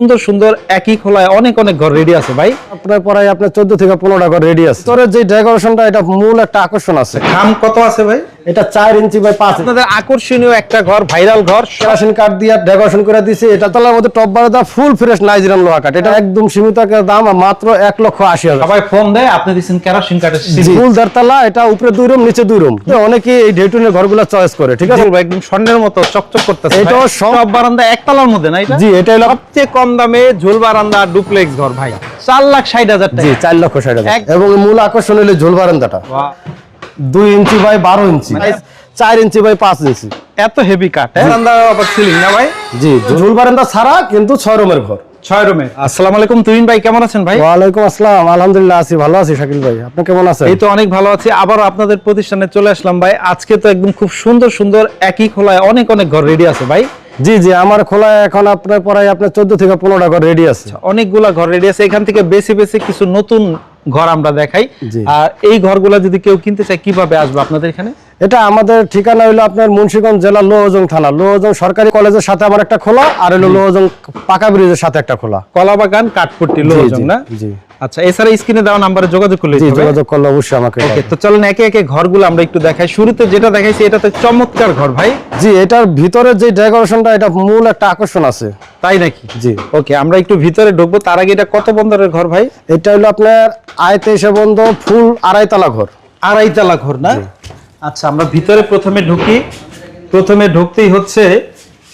সুন্দর সুন্দর একই খোলায় অনেক অনেক ঘর রেডি আছে ভাই। আপনার পরে আপনার চোদ্দ থেকে পনেরোটা ঘর রেডি আছে। তোর যে ডেকোরেশনটা এটা মূল একটা আকর্ষণ আছে। দাম কত আছে ভাই? এটা চার ইঞ্চি বাই পাঁচ। আপনাদের আকর্ষণীয় একটা ঘর ভাইরাল ঘর। কেরাসিন কাঠ দিয়ে ডেকোরেশন করে দিছি এটা তলার মধ্যে টপ বারে দাম ফুল ফ্রেশ নাইজেরিয়ান লোহা কাঠ। এটা একদম সীমিত দাম মাত্র এক লক্ষ আশি হাজার। সবাই ফোন দেয় আপনি দিচ্ছেন কেরোসিন কাঠের ফুল দেড়তলা এটা উপরে দুই রুম নিচে দুই রুম অনেকে এই ডেটুনের ঘরগুলো চয়েস করে ঠিক আছে? একদম স্বর্ণের মতো চকচক করতেছে সব- সব বারান্দা একতলার মধ্যে না এটা? জি এটা হলো সবচেয়ে কম দামে ঝুল বারান্দা ডুপ্লেক্স ঘর ভাই। চার লাখ ষাট হাজার টাকা। চার লক্ষ ষাট হাজার। এবং মূল আকর্ষণ হলো ঝোল বারান্দাটা দুই ইঞ্চি বাই বারো ইঞ্চি। মানে- চার ইঞ্চি বাই পাঁচ ইঞ্চি। এত হেভি কাঠ? বারান্দা আবার সিলিং না ভাই? জি ঝোল বারান্দা ছাড়া কিন্তু ছয় রুমের ঘর। ছয় রুমের আসসালামু আলাইকুম তুহিন ভাই কেমন আছেন ভাই? ওয়ালাইকুম আসসালাম আলহামদুলিল্লাহ আছি ভালো আছি শাকিল ভাই। আপনি কেমন আছেন? এই তো অনেক ভালো আছি। আবার আপনাদের প্রতিষ্ঠানে চলে আসলাম ভাই। আজকে তো একদম খুব সুন্দর সুন্দর একই খোলায় অনেক অনেক ঘর রেডি আছে ভাই। জি জি আমার খোলা এখন আপনার পরে আপনার চোদ্দ থেকে পনেরোটা ঘর রেডি আছে। অনেকগুলা ঘর রেডি আছে। এখান থেকে বেশি বেশি কিছু নতুন ঘর আমরা দেখাই। আর এই ঘরগুলা যদি কেউ কিনতে চায় কীভাবে আসবে আপনাদের এখানে? এটা আমাদের ঠিকানা হলো আপনার মুন্সিগঞ্জ জেলা লোহজং থানা। লোহজং সরকারি কলেজের সাথে আমার একটা খোলা আর হলো লোহজং পাকা ব্রিজের সাথে একটা খোলা। কলাবাগান কাঠপুট্টি জি, লোহজং না? জি। আচ্ছা এছাড়া স্ক্রিনে দেওয়া নাম্বারে যোগাযোগ করলে জি যোগাযোগ করলে অবশ্যই আমাকে ওকে তো চলেন একে একে ঘরগুলো আমরা একটু দেখাই। শুরুতে যেটা দেখাইছি এটা তো চমৎকার ঘর ভাই। জি এটার ভিতরে যে ডেকোরেশনটা এটা মূল একটা আকর্ষণ আছে। তাই নাকি? জি। ওকে আমরা একটু ভিতরে ঢুকবো। তার আগে এটা কত বন্দরের ঘর ভাই? এটা হলো আপনার আয়তে এসে বন্ধ ফুল আড়াইতলা ঘর। আড়াইতলা ঘর না? আচ্ছা আমরা ভিতরে প্রথমে ঢুকি। প্রথমে ঢুকতেই হচ্ছে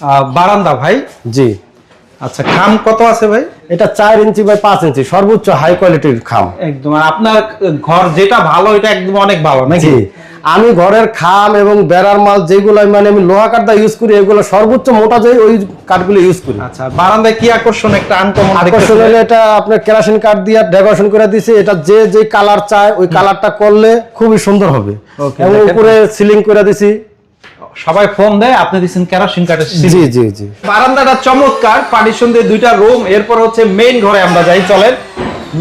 আহ, বারান্দা ভাই। জি। আচ্ছা খাম কত আছে ভাই? এটা চার ইঞ্চি বাই পাঁচ ইঞ্চি সর্বোচ্চ হাই কোয়ালিটির খাম। একদম আর আপনার ঘর যেটা ভালো এটা একদম অনেক ভালো নাকি? আমি ঘরের খাম এবং বেড়ার মাল যেগুলো মানে আমি লোহা কাঠটা ইউজ করি এগুলো সর্বোচ্চ মোটা যে ওই কাঠগুলো ইউজ করি। আচ্ছা বারান্দায় কি আকর্ষণ? একটা আনকমন আকর্ষণ হলে এটা আপনার কেরাসিন কাঠ দিয়ে ডেকোরেশন করে দিয়েছি এটা যে যে কালার চায় ওই কালারটা করলে খুবই সুন্দর হবে। এবং উপরে সিলিং করে দিছি। সবাই ফোন দেয় আপনি দিচ্ছেন কেরোসিন কাঠের জি জি জি। বারান্দাটা চমৎকার পার্টিশন দিয়ে দুইটা রুম এরপর হচ্ছে মেইন ঘরে আমরা যাই চলেন।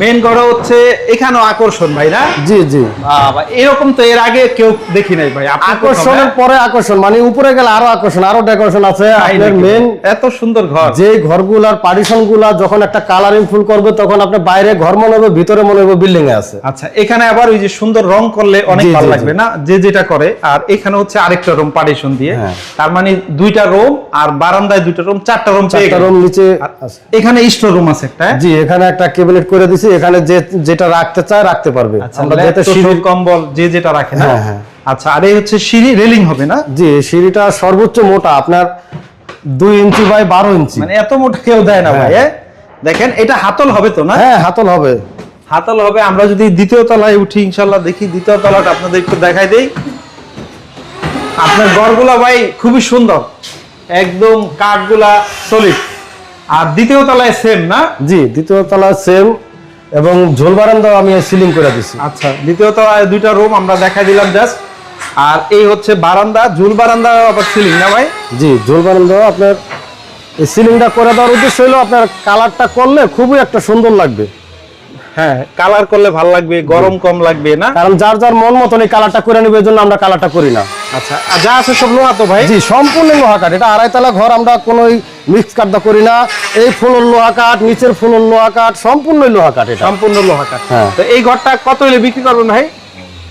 মেইন ঘরে হচ্ছে এখানেও আকর্ষণ ভাই না? জি জি। এরকম তো এর আগে কেউ দেখি নাই ভাই আকর্ষণের? পরে আকর্ষণ মানে উপরে গেলে আরও আকর্ষণ আরও ডেকোরেশন আছে। আপনার মেন এত সুন্দর ঘর। যে ঘরগুলার পার্টিশনগুলা যখন একটা কালারিং ফুল করবে তখন আপনার বাইরে ঘর মনে হবে ভিতরে মনে হবে বিল্ডিং এ আছে। আচ্ছা এখানে আবার ওই যে সুন্দর রং করলে অনেক ভালো লাগবে না? যে যেটা করে আর এখানে হচ্ছে আরেকটা রুম পার্টিশন দিয়ে। হ্যাঁ। তার মানে দুইটা রুম আর বারান্দায় দুইটা রুম চারটা রুম চারটা রুম নিচে এখানে স্টোর রুম আছে একটা হ্যাঁ? জি এখানে একটা ক্যাবিনেট করে দিছি এখানে যে যেটা রাখতে চায় রাখতে পারবে। আচ্ছা আমরা যেটা সিঁড়ি কম্বল যে যেটা রাখে না? হ্যাঁ, হ্যাঁ। আচ্ছা আর এই হচ্ছে সিঁড়ি রেলিং হবে না? জি সিঁড়িটা সর্বোচ্চ মোটা আপনার দুই ইঞ্চি বাই বারো ইঞ্চি। মানে এত মোটা কেউ দেয় না ভাই হ্যাঁ। হ্যাঁ? দেখেন এটা হাতল হবে তো না? হ্যাঁ হাতল হবে। হাতল হবে আমরা যদি দ্বিতীয় তলায় উঠি ইনশাল্লাহ দেখি দ্বিতীয় তলাটা আপনাদের একটু দেখাই দেই। আপনার গড়গুলা ভাই খুবই সুন্দর একদম কাঠগুলা সলিড আর দ্বিতীয় তলায় সেম না? জি দ্বিতীয় তলা সেম এবং ঝোল বারান্দাও আমি সিলিং করে দিছি। আচ্ছা দ্বিতীয়ত দুইটা রুম আমরা দেখা দিলাম জাস্ট আর এই হচ্ছে বারান্দা ঝোল বারান্দা আবার সিলিং না ভাই? জি ঝোল বারান্দাও আপনার এই সিলিংটা করে দেওয়ার উদ্দেশ্য হলো আপনার কালারটা করলে খুবই একটা সুন্দর লাগবে। হ্যাঁ কালার করলে ভালো লাগবে গরম কম লাগবে না? কারণ যার যার মন মতন এই কালারটা করে নেবে এই জন্য আমরা কালারটা করি না। আচ্ছা আর যা আছে সব লোহা তো ভাই? জি সম্পূর্ণ লোহা কাঠ। এটা আড়াইতলা ঘর আমরা কোনো মিক্স কাঠটা করি না। এই ফুলের লোহা কাঠ নিচের ফুলের লোহা কাঠ সম্পূর্ণ লোহা কাঠ এটা। সম্পূর্ণ লোহা কাঠ। হ্যাঁ। তো এই ঘরটা কত হলে বিক্রি করবেন ভাই?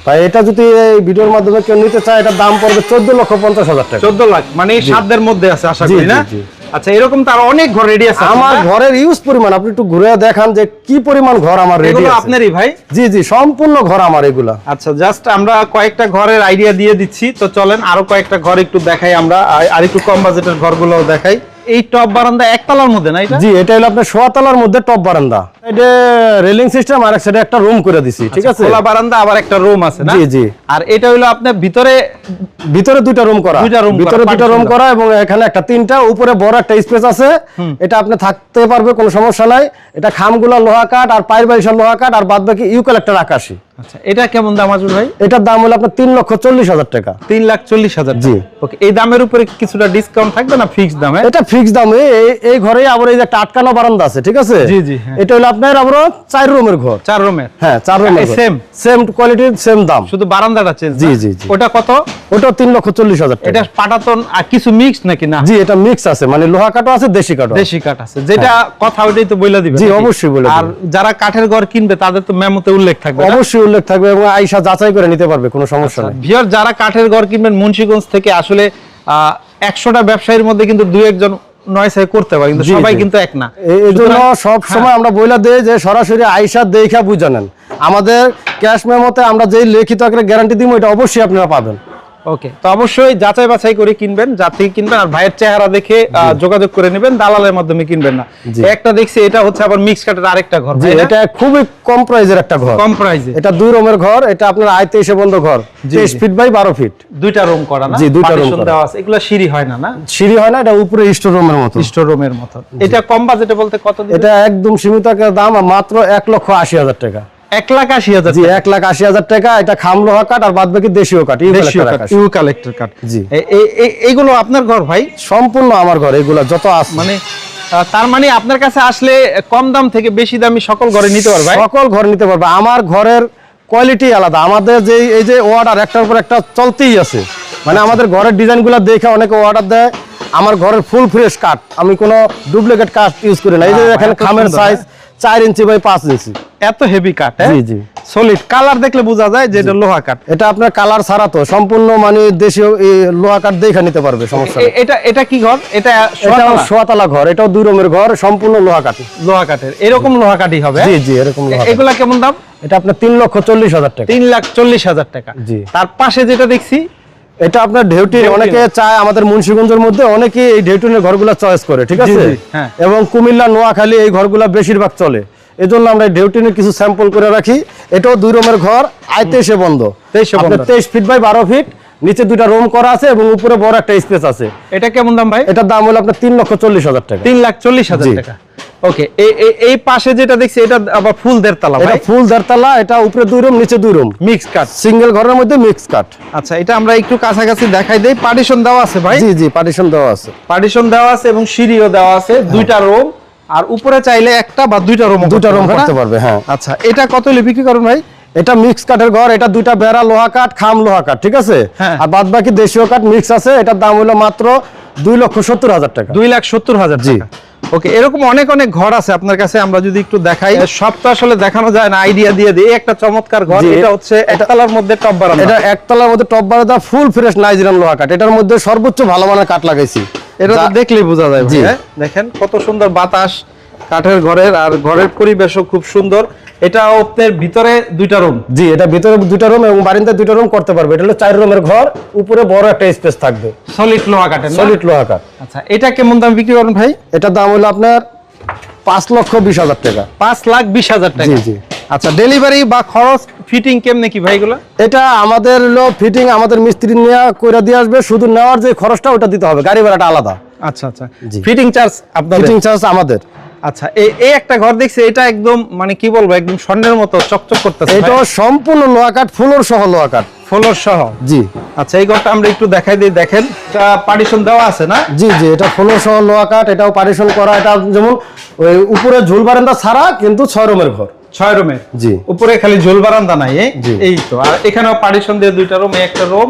তাই এটা যদি এই ভিডিওর মাধ্যমে কেউ নিতে চায় এটা দাম পড়বে চোদ্দ লক্ষ পঞ্চাশ হাজার টাকা। চোদ্দ লাখ মানে সাতদের মধ্যে আছে আশা করি না। আচ্ছা এরকম তার অনেক ঘর রেডি আছে আমার ঘরের ইউজ পরিমাণ আপনি একটু ঘুরে দেখান যে কি পরিমাণ ঘর আমার রেডি এগুলো আছে। আপনারই ভাই? জি জি সম্পূর্ণ ঘর আমার এগুলা। আচ্ছা জাস্ট আমরা কয়েকটা ঘরের আইডিয়া দিয়ে দিচ্ছি তো চলেন আরও কয়েকটা ঘর একটু দেখাই আমরা আর- একটু কম বাজেটের ঘরগুলো দেখাই। এই টপ বারান্দা একতলার মধ্যে না এটা? জি এটা হলো আপনার সোয়াতলার মধ্যে টপ বারান্দা। এটা রেলিং সিস্টেম আর এক সাইডে একটা রুম করে দিছি ঠিক আছে? খোলা বারান্দা আবার একটা রুম আছে না? জি, জি। আর এটা হলো আপনার ভিতরে ভিতরে দুইটা রুম করা। দুইটা room ভিতরে দুইটা রুম করা এবং এখানে একটা তিনটা উপরে বড় একটা স্পেস আছে। এটা আপনি থাকতে পারবে কোনো সমস্যা নাই। এটা খামগুলা লোহা কাঠ আর পায়ের বালিশের লোহা কাঠ আর বাদ বাকি ইউক্যালেক্টার আকাশি। আচ্ছা এটা কেমন দাম আসবে ভাই? এটার দাম হলো আপনার তিন লক্ষ চল্লিশ হাজার টাকা। তিন লাখ চল্লিশ হাজার জি। ওকে এই দামের উপরে কিছুটা ডিসকাউন্ট থাকবে না ফিক্স দামে? এটা ফিক্স দাম এই- ঘরে আবার এই যে একটা আটকানো বারান্দা আছে ঠিক আছে? জি, জি, হ্যাঁ। এটা হলো আপনার আবার চার রুমের ঘর। চার রুমের? হ্যাঁ চার রুমের? সেম কোয়ালিটির সেম দাম। শুধু বারান্দাটা চেঞ্জ জি, জি, জি। ওটা কত? ওটাও তিন লক্ষ চল্লিশ হাজার টাকা। এটা পাটাতন আর কিছু মিক্স নাকি না? জি এটা মিক্স আছে মানে লোহা কাঠও আছে দেশি কাঠও দেশি কাঠ আছে। যেটা কথা ওইটাই তো বইলা দিবে জি, অবশ্যই বলে আর যারা কাঠের ঘর কিনবে তাদের তো মেমোতে উল্লেখ থাকবে? অবশ্যই উল্লেখ থাকবে এবং আইসা যাচাই করে নিতে পারবে কোনো সমস্যা নেই। ভিওর যারা কাঠের ঘর কিনবেন মুন্সিগঞ্জ থেকে আসলে একশোটা ব্যবসায়ীর মধ্যে কিন্তু দু একজন নয়সাই করতে পারে কিন্তু সবাই কিন্তু এক না। এই এই জন্য সুতরাং- সব সময় আমরা বইলা দেই যে সরাসরি আয়সা দেখা বুঝানেন আমাদের ক্যাশ মেমোতে আমরা যেই লিখিত আকারে গ্যারান্টি দিব এটা অবশ্যই আপনারা পাবেন। ওকে তো অবশ্যই যাচাই বাছাই করে কিনবেন যার থেকে কিনবেন আর ভাইয়ের চেহারা দেখে যোগাযোগ করে নেবেন দালালের মাধ্যমে কিনবেন না। একটা দেখছি এটা হচ্ছে আবার মিক্স কাঠের আরেকটা ঘর এটা খুবই কম প্রাইজের একটা ঘর। কম এটা দুই রুমের ঘর এটা আপনার আয়তে এসে বন্ধ ঘর। তেইশ ফিট বাই বারো ফিট দুইটা রুম করা না? জি, দুইটা করা। দেওয়া আছে। এগুলো সিঁড়ি হয় না না? সিঁড়ি হয় না এটা উপরে স্টোর রুমের মতো। স্টোর রুমের মতো। এটা কম বাজেটে বলতে কত এটা একদম সীমিত দাম মাত্র এক লক্ষ আশি হাজার টাকা। এক লাখ আশি হাজার জি এক লাখ আশি হাজার টাকা এটা খাম লোহা কাঠ আর বাদ বাকি দেশীয় কাঠ ইউক্যালিপ্টাস দেশীয় কাঠ আকাশ। ইউ কালেক্টর কাঠ। জি। এ- এ- এ- এইগুলো আপনার ঘর ভাই? সম্পূর্ণ আমার ঘর এগুলা যত আছে। মানে তার মানে আপনার কাছে আসলে কম দাম থেকে বেশি দামি সকল ঘরে নিতে পারবে সকল ঘর নিতে পারবে। আমার ঘরের কোয়ালিটি আলাদা। আমাদের যে এই যে অর্ডার একটার পর একটা চলতেই আছে। মানে আমাদের ঘরের ডিজাইনগুলো দেখে অনেকে অর্ডার দেয়। আমার ঘরের ফুল ফ্রেশ কাঠ। আমি কোনো ডুপ্লিকেট কাঠ ইউজ করি না। এই যে এত খামের সাইজ চার ইঞ্চি বাই পাঁচ ইঞ্চি। এত হেভি কাঠ জি, জি। সলিড কালার দেখলে বোঝা যায় যে এটা লোহা কাঠ এটা আপনার কালার ছাড়া তো সম্পূর্ণ মানে দেশীয় এই লোহা কাঠ দেখে নিতে পারবে সমস্যা এটা এটা কি ঘর? এটা এটাও সোয়াতলা? ঘর এটাও দুই রুমের ঘর সম্পূর্ণ লোহা কাঠ লোহা কাঠের এরকম লোহা কাঠই হবে জি জি এরকম লোহা এগুলা কেমন দাম? এটা আপনার তিন লক্ষ চল্লিশ হাজার টাকা। তিন লাখ চল্লিশ হাজার টাকা। জি। তার পাশে যেটা দেখছি এটা আপনার ঢেউটি ঢেউটি। অনেকে চায় আমাদের মুন্সিগঞ্জের মধ্যে অনেকে এই ঢেউটিনের ঘরগুলা চয়েস করে ঠিক আছে? হ্যাঁ। এবং কুমিল্লা নোয়াখালী এই ঘরগুলা বেশিরভাগ চলে। এজন্য আমরা এই ঢেউটিনের কিছু স্যাম্পল করে রাখি। এটাও দুই রুমের ঘর আয় তেইশে বন্ধ। 23 বন্ধ। তেইশ ফিট বাই বারো ফিট নিচে দুইটা রুম করা আছে এবং উপরে বড় একটা স্পেস আছে। এটা কেমন দাম ভাই? এটার দাম হলো আপনার তিন লক্ষ চল্লিশ হাজার টাকা। তিন লাখ চল্লিশ হাজার টাকা। ওকে এই পাশে যেটা দেখছি এটা আবার ফুল দেড়তলা এটা ফুল দেড়তলা এটা উপরে দুই রুম নিচে দুই রুম মিক্স সিঙ্গেল ঘরের মধ্যে মিক্স কাঠ আচ্ছা এটা আমরা একটু কাছাকাছি দেখাই দেই। পার্টিশন দেওয়া আছে ভাই? জি জি পার্টিশন দেওয়া আছে। পার্টিশন দেওয়া আছে এবং সিঁড়িও দেওয়া আছে। দুইটা রুম আর উপরে চাইলে একটা বা দুইটা রুম দুইটা রুম করতে পারবে হ্যাঁ। আচ্ছা এটা কত হলে বিক্রি করুন ভাই? এটা মিক্স কাঠের ঘর এটা দুইটা বেড়া লোহা কাঠ খাম লোহা কাঠ ঠিক আছে? হ্যাঁ। আর বাদ বাকি দেশীয় কাঠ মিক্স আছে এটার দাম হলো মাত্র দুই লক্ষ সত্তর হাজার টাকা। দুই লাখ সত্তর হাজার জি। ওকে এরকম অনেক অনেক ঘর আছে আপনার কাছে আমরা যদি একটু দেখাই। সব তো আসলে দেখানো যায় না আইডিয়া দিয়ে দিই। একটা চমৎকার ঘর এটা হচ্ছে একতলার মধ্যে টপ বারান্দা। এটা একতলার মধ্যে টপ বারাদা ফুল ফ্রেশ নাইজেরিয়ান লোহা কাঠ। এটার মধ্যে সর্বোচ্চ ভালো মানের কাঠ লাগাইছি। এটা তো দেখলেই বোঝা যায় হ্যাঁ? দেখেন কত সুন্দর বাতাস কাঠের ঘরের আর ঘরের পরিবেশও খুব সুন্দর। এটা আপনার ভিতরে দুইটা রুম জি এটা ভিতরে দুইটা রুম এবং বারিন্দায় দুইটা রুম করতে পারবে। এটা হলো চার রুমের ঘর উপরে বড় একটা স্পেস থাকবে। সলিড লোহা কাঠের? সলিড লোহা কাঠ। আচ্ছা এটা কেমন দাম বিক্রি করেন ভাই? এটার দাম হলো আপনার পাঁচ লক্ষ বিশ হাজার টাকা। পাঁচ লাখ বিশ হাজার টাকা। জি, জি। আচ্ছা ডেলিভারি বা খরচ ফিটিং কেমনে কি ভাই এগুলো? এটা আমাদের হলো ফিটিং আমাদের মিস্ত্রি নিয়ে কইরা দিয়ে আসবে শুধু নেওয়ার যে খরচটা ওটা দিতে হবে গাড়ি ভাড়াটা আলাদা। আচ্ছা আচ্ছা। ফিটিং চার্জ আপনাদের? ফিটিং চার্জ আমাদের। আচ্ছা এই এই একটা ঘর দেখছি এটা একদম মানে কি বলব একদম স্বর্ণের মতো চকচক করতেছে এটা সম্পূর্ণ লোহা কাঠ ফ্লোর সহ লোহা কাঠ ফ্লোর সহ? জি। আচ্ছা এই ঘরটা আমরা একটু দেখাই দিই দেখেন। এটা পার্টিশন দেওয়া আছে না? জি জি এটা ফ্লোর সহ লোহা কাঠ এটাও পারিশন করা এটা যেমন ওই উপরে ঝুল বারান্দা ছাড়া কিন্তু ছয় রুমের ঘর। ছয় রুমের? জি। উপরে খালি ঝোল বারান্দা নাই এই তো। আর এখানেও পার্টিশন দিয়ে দুইটা রুম একটা রুম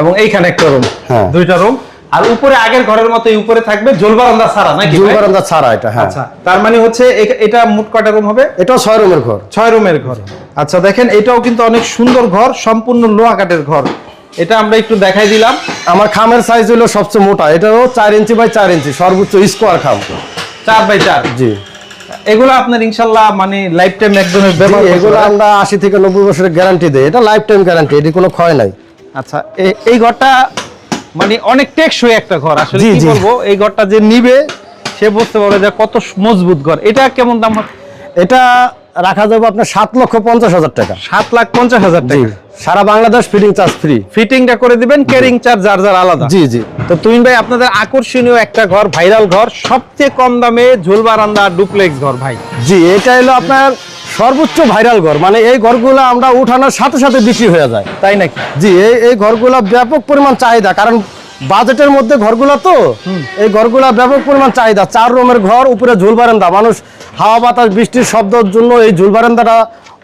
এবং এইখানে একটা রুম হ্যাঁ। দুইটা রুম আর উপরে আগের ঘরের মতো উপরে থাকবে বারান্দা ছাড়া নাকি বারান্দা ছাড়া এটা হ্যাঁ। আচ্ছা তার মানে হচ্ছে এটা মোট কয়টা রুম হবে? এটাও ছয় রুমের ঘর। ছয় রুমের ঘর। আচ্ছা দেখেন এটাও কিন্তু অনেক সুন্দর ঘর সম্পূর্ণ লোহা কাঠের ঘর। এটা আমরা একটু দেখাই দিলাম। আমার খামের সাইজ হলো সবচেয়ে মোটা। এটাও চার ইঞ্চি বাই চার ইঞ্চি সর্বোচ্চ স্কোয়ার খাম। চার বাই চার। জি। এগুলো আপনার ইনশাল্লাহ মানে লাইফ টাইম একদম ব্যবহার এগুলো। আমরা আশি থেকে নব্বই বছরের গ্যারান্টি দেয় এটা লাইফ টাইম গ্যারান্টি এটি কোনো ক্ষয় নাই। আচ্ছা এই ঘরটা মানে অনেক টেকসই একটা ঘর। আসলে কি বলব এই ঘরটা যে নিবে সে বুঝতে পারবে যে কত মজবুত ঘর। এটা কেমন দাম এটা রাখা যাবে আপনার সাত লক্ষ পঞ্চাশ হাজার টাকা। সাত লাখ পঞ্চাশ হাজার টাকা। সারা বাংলাদেশ ফিটিং চার্জ ফ্রি। ফিটিংটা করে দিবেন ক্যারিং চার্জ যার যার আলাদা। জি জি। তো তুমিন ভাই আপনাদের আকর্ষণীয় একটা ঘর ভাইরাল ঘর সবচেয়ে কম দামে ঝোল বারান্দা ডুপ্লেক্স ঘর ভাই। জি এটা হলো আপনার সর্বোচ্চ ভাইরাল ঘর। মানে এই ঘরগুলো আমরা উঠানোর সাথে সাথে বিক্রি হয়ে যায়। তাই নাকি? জি এই এই ঘরগুলা ব্যাপক পরিমাণ চাহিদা। কারণ বাজেটের মধ্যে ঘরগুলা তো এই ঘরগুলা ব্যাপক পরিমাণ চাহিদা। চার রুমের ঘর উপরে ঝুল বারান্দা। মানুষ হাওয়া বাতাস বৃষ্টির শব্দের জন্য এই ঝুল বারান্দাটা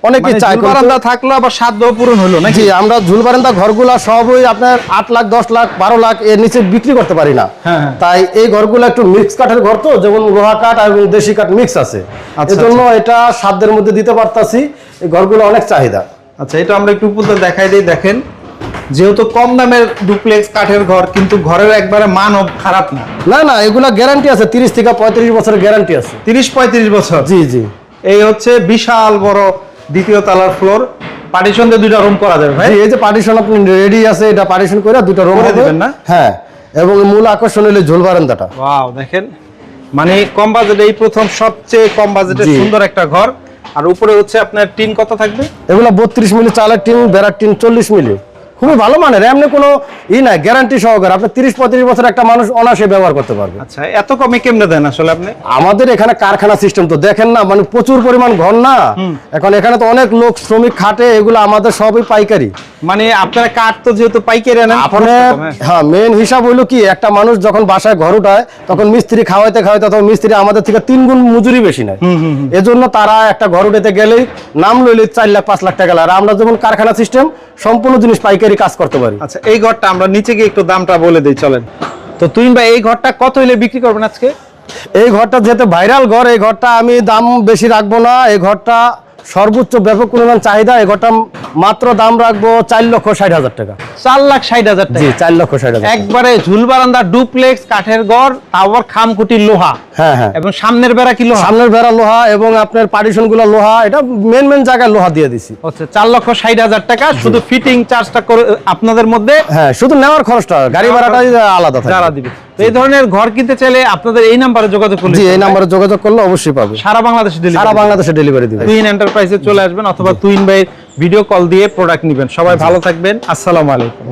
অনেকেই মানে চায় বারান্দা থাকল আবার সাধ্য পূরণ হলো নাকি? আমরা ঝুল বারান্দা ঘরগুলা সবই আপনার আট লাখ দশ লাখ বারো লাখ এর নিচে বিক্রি করতে পারি না। হ্যাঁ, হ্যাঁ। তাই এই ঘরগুলো একটু মিক্স কাঠের ঘর তো যেমন লোহা কাঠ এবং দেশি কাঠ মিক্স আছে। আচ্ছা, এজন্য এটা সাধ্যের মধ্যে দিতে পারতাছি এই ঘরগুলো অনেক চাহিদা। আচ্ছা এটা আমরা একটু উপরে দেখাই দিই দেখেন। যেহেতু কম দামের ডুপ্লেক্স কাঠের ঘর কিন্তু ঘরের একবারে মানব খারাপ না। না না এগুলা গ্যারান্টি আছে তিরিশ থেকে পঁয়ত্রিশ বছরের গ্যারান্টি আছে। তিরিশ পঁয়ত্রিশ বছর? জি জি। এই হচ্ছে বিশাল বড় দ্বিতীয় তলার ফ্লোর পার্টিশন দিয়ে দুইটা রুম করা যাবে ভাই? এই যে পার্টিশন আপনি রেডি আছে এটা পার্টিশন করে দুটো রুম করে দিবেন না? হ্যাঁ এবং মূল আকর্ষণ হলো ঝুল বারান্দাটা। ওয়াও দেখেন। মানে কম বাজেটে এই প্রথম সবচেয়ে কম বাজেটে সুন্দর একটা ঘর। আর উপরে হচ্ছে আপনার টিন কত থাকবে? এগুলো বত্রিশ মিলি চালের টিন বেড়ার টিন চল্লিশ মিলি। খুবই ভালো মানের এমনি কোনো ই নাই গ্যারান্টি সহকারে। আপনি তিরিশ পঁয়ত্রিশ বছর একটা মানুষ অনাসে ব্যবহার করতে পারবে আচ্ছা এত কমে কেমনে দেন আসলে আপনি? আমাদের এখানে কারখানা সিস্টেম তো দেখেন না মানে প্রচুর পরিমাণ ঘর না? এখন এখানে তো অনেক লোক শ্রমিক খাটে এগুলো আমাদের সবই পাইকারি। মানে আপনারা কাঠ তো যেহেতু পাইকারি আনেন আপনার হ্যাঁ। মেন হিসাব হইল কি একটা মানুষ যখন বাসায় ঘর উঠায় তখন মিস্ত্রি খাওয়াইতে খাওয়াইতে তখন মিস্ত্রি আমাদের থেকে তিন গুণ মজুরি বেশি নেয়। এজন্য তারা একটা ঘর উঠাতে গেলেই নাম লইলে চার লাখ পাঁচ লাখ টাকা লাগে। আর আমরা যেমন কারখানা সিস্টেম সম্পূর্ণ জিনিস পাইকারি কাজ করতে পারি। আচ্ছা এই ঘরটা আমরা নিচে গিয়ে একটু দামটা বলে দিই চলেন। তো তুমি ভাই এই ঘরটা কত হইলে বিক্রি করবেন আজকে? এই ঘরটা যেহেতু ভাইরাল ঘর এই ঘরটা আমি দাম বেশি রাখব না। এই ঘরটা সর্বোচ্চ ব্যাপক পরিমাণ চাহিদা ঘরটা মাত্র দাম রাখব চার লক্ষ ষাট হাজার টাকা। চার লাখ ষাট হাজার জি টাকা চার লক্ষ ষাট হাজার একবারে ঝুল বারান্দা ডুপ্লেক্স কাঠের ঘর তারপর খামকুটি লোহা। হ্যাঁ হ্যাঁ। এবং সামনের বেড়া কি লোহা? সামনের বেড়া লোহা এবং আপনার পার্টিশনগুলো লোহা এটা মেন মেন জায়গায় লোহা দিয়ে দিছি। হচ্ছে চার লক্ষ ষাট হাজার টাকা। শুধু ফিটিং চার্জটা করে আপনাদের মধ্যে হ্যাঁ শুধু নেওয়ার খরচটা গাড়ি ভাড়াটাই আলাদা থাকে। যারা দিবে। এই ধরনের ঘর কিনতে চাইলে আপনাদের এই নাম্বারে যোগাযোগ করলে জি এই নাম্বারে যোগাযোগ করলে অবশ্যই পাবে। সারা বাংলাদেশে সারা বাংলাদেশে ডেলিভারি দিবে। টুইন এন্টারপ্রাইজে চলে আসবেন অথবা টুইন ভাই ভিডিও কল দিয়ে প্রোডাক্ট নেবেন। সবাই ভালো থাকবেন। আসসালামু আলাইকুম।